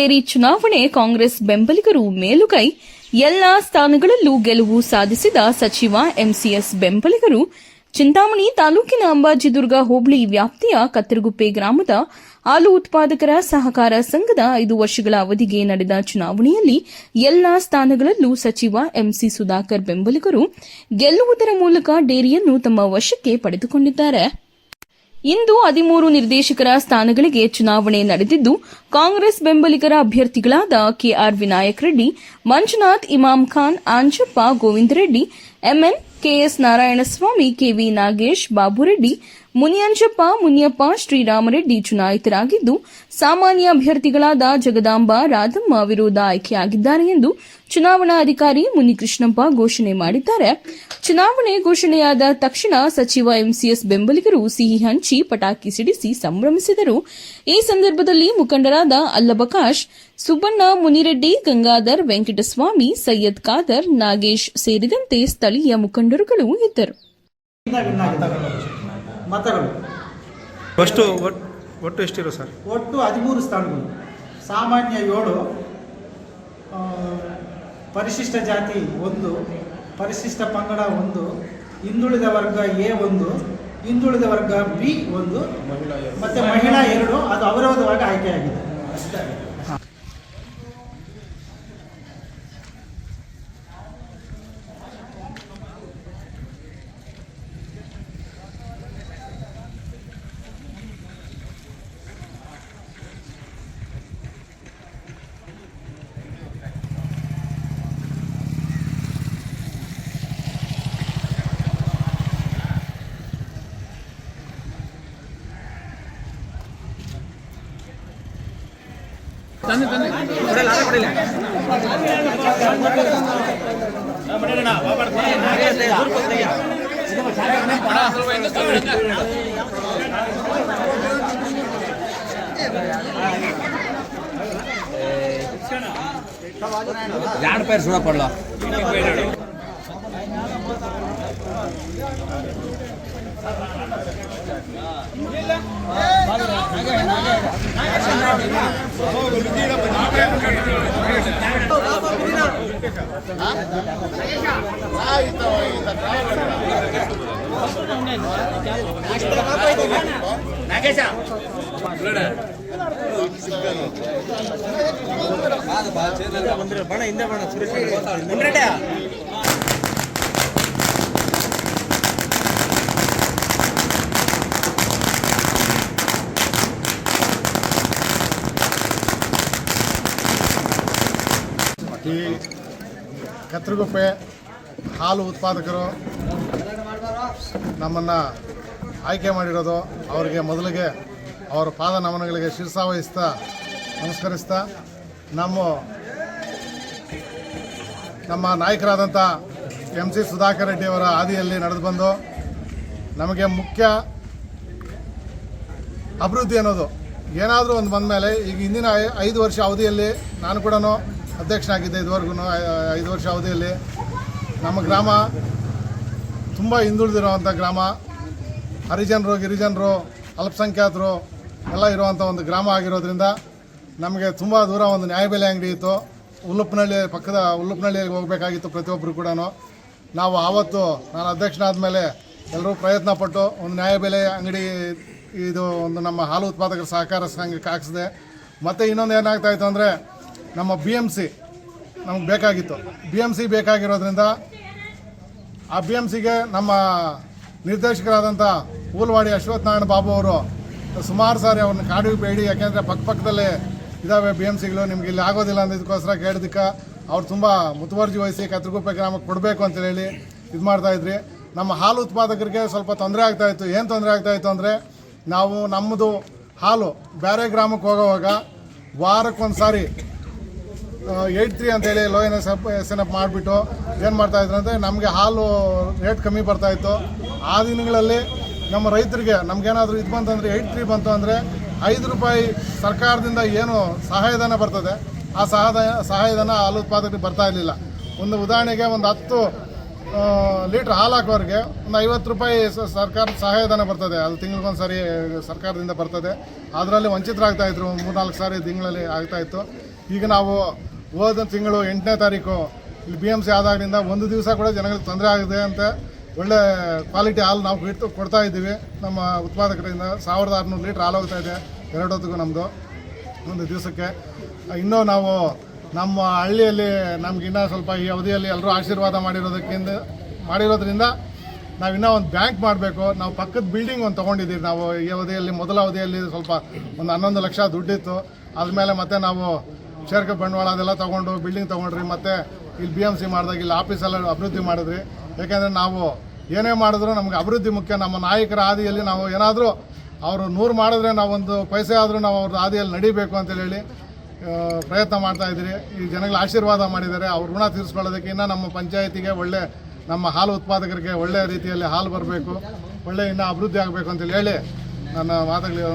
ಸೇರಿ ಚುನಾವಣೆ ಕಾಂಗ್ರೆಸ್ ಬೆಂಬಲಿಗರು ಮೇಲುಗೈ. ಎಲ್ಲಾ ಸ್ಥಾನಗಳಲ್ಲೂ ಗೆಲುವು ಸಾಧಿಸಿದ ಸಚಿವ ಎಂಸಿಎಸ್ ಬೆಂಬಲಿಗರು. ಚಿಂತಾಮಣಿ ತಾಲೂಕಿನ ಅಂಬಾಜಿದುರ್ಗ ಹೋಬಳಿ ವ್ಯಾಪ್ತಿಯ ಕತ್ತರಗುಪ್ಪೆ ಗ್ರಾಮದ ಹಾಲು ಉತ್ಪಾದಕರ ಸಹಕಾರ ಸಂಘದ ಐದು ವರ್ಷಗಳ ಅವಧಿಗೆ ನಡೆದ ಚುನಾವಣೆಯಲ್ಲಿ ಎಲ್ಲಾ ಸ್ಥಾನಗಳಲ್ಲೂ ಸಚಿವ ಎಂಸಿ ಸುಧಾಕರ್ ಬೆಂಬಲಿಗರು. ಗೆಲ್ಲುವುದರ ಮೂಲಕ ಡೇರಿಯನ್ನು ತಮ್ಮ ವಶಕ್ಕೆ ಪಡೆದುಕೊಂಡಿದ್ದಾರೆ. ಇಂದು ಹದಿಮೂರು ನಿರ್ದೇಶಕರ ಸ್ಥಾನಗಳಿಗೆ ಚುನಾವಣೆ ನಡೆದಿದ್ದು, ಕಾಂಗ್ರೆಸ್ ಬೆಂಬಲಿಗರ ಅಭ್ಯರ್ಥಿಗಳಾದ KR Vinayak Reddy, Manjunath Imam Khan, Anjappa Govinda Reddy, MN KS Narayanaswamy KV Nagesh Babureddy Muniyanjappa Muniyappa Sriramareddy ಚುನಾಯಿತರಾಗಿದ್ದು, ಸಾಮಾನ್ಯ ಅಭ್ಯರ್ಥಿಗಳಾದ ಜಗದಾಂಬ, ರಾಧಮ್ಮ ವಿರೋಧ ಆಯ್ಕೆಯಾಗಿದ್ದಾರೆ ಎಂದು ಚುನಾವಣಾ ಅಧಿಕಾರಿ ಮುನಿಕೃಷ್ಣಪ್ಪ ಘೋಷಣೆ ಮಾಡಿದ್ದಾರೆ. ಚುನಾವಣೆ ಘೋಷಣೆಯಾದ ತಕ್ಷಣ ಸಚಿವ ಎಂಸಿಎಸ್ ಬೆಂಬಲಿಗರು ಸಿಹಿ ಹಂಚಿ ಪಟಾಕಿ ಸಿಡಿಸಿ ಸಂಭ್ರಮಿಸಿದರು. ಈ ಸಂದರ್ಭದಲ್ಲಿ ಮುಖಂಡರಾದ ಅಲ್ಲಬಕಾಶ್, ಸುಬ್ಬಣ್ಣ ಮುನಿರೆಡ್ಡಿ, ಗಂಗಾಧರ್ ವೆಂಕಟಸ್ವಾಮಿ, ಸೈಯದ್ ಖಾದರ್, ನಾಗೇಶ್ ಸೇರಿದಂತೆ ಸ್ಥಳೀಯ ಮುಖಂಡರುಗಳು ಇದ್ದರು. ಮತಗಳು. ಒಟ್ಟು ಒಟ್- ಒಟ್ಟು ಎಷ್ಟಿರೋ ಸರ್? ಒಟ್ಟು ಹದಿಮೂರು ಸ್ಥಾನಗಳು. ಸಾಮಾನ್ಯ ಏಳು ಆ, ಪರಿಶಿಷ್ಟ ಜಾತಿ ಒಂದು ಪರಿಶಿಷ್ಟ ಪಂಗಡ ಒಂದು ಹಿಂದುಳಿದ ವರ್ಗ ಎ ಒಂದು ಹಿಂದುಳಿದ ವರ್ಗ ಬಿ ಒಂದು ಮತ್ತು ಮಹಿಳಾ ಎರಡು ಅದು ಅವರವರವಾಗಿ ಆಯ್ಕೆಯಾಗಿದೆ. தண்ணி தண்ணி. உடல் அரை படையில யார் பேர் சூடப்படலாம் இல்ல. నాగేశ. బాగా బాగా చేయాలి ఉండే ಈ ಕತ್ರಗುಪ್ಪೆ ಹಾಲು ಉತ್ಪಾದಕರು ನಮ್ಮನ್ನು ಆಯ್ಕೆ ಮಾಡಿರೋದು, ಅವರಿಗೆ ಮೊದಲಿಗೆ ಅವರ ಪಾದ ನಮನಗಳಿಗೆ ಶಿರಸಾವಹಿಸ್ತಾ ನಮಸ್ಕರಿಸ್ತಾ, ನಮ್ಮ ನಮ್ಮ ನಾಯಕರಾದಂಥ ಎಂ ಸಿ ಸುಧಾಕರ್ ರೆಡ್ಡಿಯವರ ಹಾದಿಯಲ್ಲಿ ನಡೆದು ಬಂದು ನಮಗೆ ಮುಖ್ಯ ಅಭಿವೃದ್ಧಿ ಅನ್ನೋದು. ಏನಾದರೂ ಒಂದು ಬಂದ ಮೇಲೆ ಈಗ ಹಿಂದಿನ ಐದು ವರ್ಷ ಅವಧಿಯಲ್ಲಿ ನಾನು ಕೂಡ ಅಧ್ಯಕ್ಷನಾಗಿದ್ದೆ ಇದುವರೆಗೂ ಐದು ವರ್ಷ ಅವಧಿಯಲ್ಲಿ. ನಮ್ಮ ಗ್ರಾಮ ತುಂಬ ಹಿಂದುಳಿದಿರುವಂಥ ಗ್ರಾಮ. ಹರಿಜನರು, ಗಿರಿಜನರು, ಅಲ್ಪಸಂಖ್ಯಾತರು ಎಲ್ಲ ಇರುವಂಥ ಒಂದು ಗ್ರಾಮ ಆಗಿರೋದ್ರಿಂದ ನಮಗೆ ತುಂಬ ದೂರ ಒಂದು ನ್ಯಾಯಬೆಲೆ ಅಂಗಡಿ ಇತ್ತು. ಉಲ್ಲಪ್ಪನಹಳ್ಳಿ ಪಕ್ಕದ ಉಲ್ಲಪ್ಪನಹಳ್ಳಿಗೆ ಹೋಗಬೇಕಾಗಿತ್ತು ಪ್ರತಿಯೊಬ್ಬರು ಕೂಡ ನಾವು ಆವತ್ತು ನಾನು ಅಧ್ಯಕ್ಷನಾದ ಮೇಲೆ ಎಲ್ಲರೂ ಪ್ರಯತ್ನ ಪಟ್ಟು ಒಂದು ನ್ಯಾಯಬೆಲೆ ಅಂಗಡಿ ಇದು ಒಂದು ನಮ್ಮ ಹಾಲು ಉತ್ಪಾದಕರ ಸಹಕಾರ ಸಂಘಕ್ಕೆ ಹಾಕಿಸಿದೆ. ಮತ್ತು ಇನ್ನೊಂದು ಏನಾಗ್ತಾಯಿತ್ತು ಅಂದರೆ ನಮ್ಮ ಬಿ ಎಂ ಸಿ ನಮಗೆ ಬೇಕಾಗಿತ್ತು. ಬಿ ಎಂ ಸಿ ಬೇಕಾಗಿರೋದ್ರಿಂದ ಆ ಬಿ ಎಂ ಸಿಗೆ ನಮ್ಮ ನಿರ್ದೇಶಕರಾದಂಥ ಊಲ್ವಾಡಿ ಅಶ್ವಥ್ ನಾರಾಯಣ ಬಾಬು ಅವರು ಸುಮಾರು ಸಾರಿ ಅವ್ರನ್ನ ಕಾಡು ಬೇಡಿ, ಯಾಕೆಂದರೆ ಪಕ್ಕ ಪಕ್ಕದಲ್ಲೇ ಇದ್ದಾವೆ ಬಿ ಎಂ ಸಿಗಳು ನಿಮ್ಗೆ ಇಲ್ಲಿ ಆಗೋದಿಲ್ಲ ಅಂದಿದ್ದಕ್ಕೋಸ್ಕರ ಕೇಳಿದಕ್ಕೆ ಅವ್ರು ತುಂಬ ಮುತುವರ್ಜಿ ವಹಿಸಿ ಕತ್ರಗುಪ್ಪೆ ಗ್ರಾಮಕ್ಕೆ ಕೊಡಬೇಕು ಅಂತ ಹೇಳಿ ಇದು ಮಾಡ್ತಾ ಇದ್ರಿ. ನಮ್ಮ ಹಾಲು ಉತ್ಪಾದಕರಿಗೆ ಸ್ವಲ್ಪ ತೊಂದರೆ ಆಗ್ತಾ ಇತ್ತು. ಏನು ತೊಂದರೆ ಆಗ್ತಾ ಇತ್ತು ಅಂದರೆ ನಾವು ನಮ್ಮದು ಹಾಲು ಬೇರೆ ಗ್ರಾಮಕ್ಕೆ ಹೋಗೋವಾಗ ವಾರಕ್ಕೊಂದು ಸಾರಿ ಏಯ್ಟ್ ತ್ರೀ ಅಂತೇಳಿ low N S up S N F ಮಾಡಿಬಿಟ್ಟು ಏನು ಮಾಡ್ತಾ ಇದ್ರು ಅಂದರೆ ನಮಗೆ ಹಾಲು ರೇಟ್ ಕಮ್ಮಿ ಬರ್ತಾ ಇತ್ತು. ಆ ದಿನಗಳಲ್ಲಿ ನಮ್ಮ ರೈತರಿಗೆ ನಮಗೇನಾದರೂ ಇದು ಬಂತಂದರೆ ಏಯ್ಟ್ ತ್ರೀ ಬಂತು ಅಂದರೆ ಐದು ರೂಪಾಯಿ ಸರ್ಕಾರದಿಂದ ಏನು ಸಹಾಯಧನ ಬರ್ತದೆ. ಆ ಸಹಾಯ, ಸಹಾಯಧನ ಹಾಲು ಉತ್ಪಾದಕರಿಗೆ ಬರ್ತಾ ಇರಲಿಲ್ಲ. ಒಂದು ಉದಾಹರಣೆಗೆ ಒಂದು ಹತ್ತು ಲೀಟ್ರ್ ಹಾಲು ಹಾಕೋರಿಗೆ ಒಂದು ಐವತ್ತು ರೂಪಾಯಿ ಸರ್ಕಾರದ ಸಹಾಯಧನ ಬರ್ತದೆ. ಅದು ತಿಂಗಳಿಗೊಂದು ಸಾರಿ ಸರ್ಕಾರದಿಂದ ಬರ್ತದೆ. ಅದರಲ್ಲಿ ವಂಚಿತರಾಗ್ತಾ ಇದ್ರು. ಮೂರ್ನಾಲ್ಕು ಸಾರಿ ತಿಂಗಳಲ್ಲಿ ಆಗ್ತಾಯಿತ್ತು ಈಗ ನಾವು ಹೋದ ತಿಂಗಳು ಎಂಟನೇ ತಾರೀಕು ಇಲ್ಲಿ ಬಿ ಎಂ ಸಿ ಆದಾಗಲಿಂದ ಒಂದು ದಿವಸ ಕೂಡ ಜನಗಳಿಗೆ ತೊಂದರೆ ಆಗಿದೆ ಅಂತ ಒಳ್ಳೆ ಕ್ವಾಲಿಟಿ ಹಾಲು ನಾವು ಇಟ್ಟು ಕೊಡ್ತಾ ಇದ್ದೀವಿ. ನಮ್ಮ ಉತ್ಪಾದಕರಿಂದ ಸಾವಿರದ ಆರುನೂರು ಲೀಟ್ರ್ ಹಾಲು ಹೋಗ್ತಾ ಇದೆ. ಎರಡು ಹೊತ್ತಿಗೂ ನಮ್ಮದು ಒಂದು ದಿವಸಕ್ಕೆ. ಇನ್ನೂ ನಾವು ನಮ್ಮ ಹಳ್ಳಿಯಲ್ಲಿ ನಮಗಿನ್ನೂ ಸ್ವಲ್ಪ ಈ ಅವಧಿಯಲ್ಲಿ ಎಲ್ಲರೂ ಆಶೀರ್ವಾದ ಮಾಡಿರೋದಕ್ಕಿಂತ ಮಾಡಿರೋದ್ರಿಂದ ನಾವು ಇನ್ನೂ ಒಂದು ಬ್ಯಾಂಕ್ ಮಾಡಬೇಕು. ನಾವು ಪಕ್ಕದ ಬಿಲ್ಡಿಂಗ್ ಒಂದು ತೊಗೊಂಡಿದ್ದೀವಿ. ನಾವು ಈ ಅವಧಿಯಲ್ಲಿ, ಮೊದಲ ಅವಧಿಯಲ್ಲಿ ಸ್ವಲ್ಪ ಒಂದು ಹನ್ನೊಂದು ಲಕ್ಷ ದುಡ್ಡಿತ್ತು. ಅದ್ರ ಮೇಲೆ ಮತ್ತೆ ನಾವು ಶೇರ್ಕ ಬಂಡವಾಳ ಅದೆಲ್ಲ ತೊಗೊಂಡು ಬಿಲ್ಡಿಂಗ್ ತೊಗೊಂಡ್ರಿ, ಮತ್ತು ಇಲ್ಲಿ ಬಿ ಎಂ ಸಿ ಮಾಡಿದಾಗ ಇಲ್ಲಿ ಆಫೀಸೆಲ್ಲ ಅಭಿವೃದ್ಧಿ ಮಾಡಿದ್ರಿ. ಯಾಕೆಂದರೆ ನಾವು ಏನೇ ಮಾಡಿದ್ರು ನಮ್ಗೆ ಅಭಿವೃದ್ಧಿ ಮುಖ್ಯ. ನಮ್ಮ ನಾಯಕರ ಹಾದಿಯಲ್ಲಿ ನಾವು ಏನಾದರೂ ಅವರು ನೂರು ಮಾಡಿದ್ರೆ ನಾವೊಂದು ಪೈಸೆ ಆದರೂ ನಾವು ಅವ್ರ ಹಾದಿಯಲ್ಲಿ ನಡಿಬೇಕು ಅಂತೇಳಿ ಹೇಳಿ ಪ್ರಯತ್ನ ಮಾಡ್ತಾ ಇದ್ದೀರಿ. ಈ ಜನಗಳ ಆಶೀರ್ವಾದ ಮಾಡಿದ್ದಾರೆ. ಅವ್ರ ಋಣ ತೀರಿಸ್ಕೊಳ್ಳೋದಕ್ಕೆ ಇನ್ನೂ ನಮ್ಮ ಪಂಚಾಯತಿಗೆ ಒಳ್ಳೆ, ನಮ್ಮ ಹಾಲು ಉತ್ಪಾದಕರಿಗೆ ಒಳ್ಳೆ ರೀತಿಯಲ್ಲಿ ಹಾಲು ಬರಬೇಕು, ಒಳ್ಳೆ ಇನ್ನೂ ಅಭಿವೃದ್ಧಿ ಆಗಬೇಕು ಅಂತೇಳಿ ಹೇಳಿ ನನ್ನ ಮಾತುಗಳಿಗೆ